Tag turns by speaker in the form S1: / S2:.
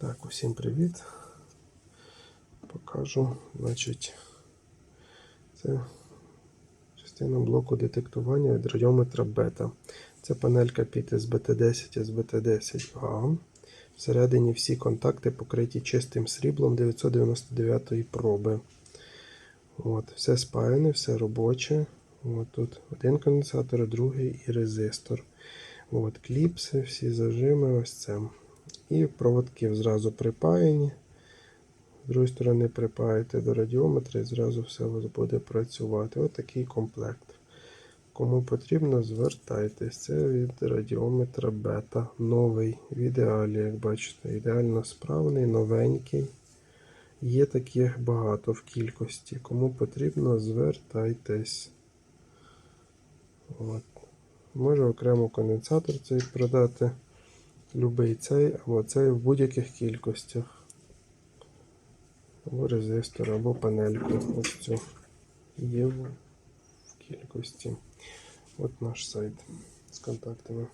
S1: Так, усім привіт. Покажу, значить, це частина блоку детектування від радіометра бета. Це панелька під SBT10 SBT10A. Всередині всі контакти покриті чистим сріблом 999-ї проби. От, все спаяне, все робоче. От тут один конденсатор, другий і резистор. От, кліпси, всі зажими, ось це. І проводки зразу припаяні. З другої сторони припаєте до радіометра і зразу все у вас буде працювати. Ось такий комплект. Кому потрібно, звертайтесь. Це від радіометра бета. Новий в ідеалі, як бачите, ідеально справний, новенький. Є таких багато в кількості. Кому потрібно, звертайтесь. От. Може окремо конденсатор цей продати. Любий цей або цей в будь-яких кількостях. Або резистор, або панельку. Ось цю є в кількості. От наш сайт з контактами.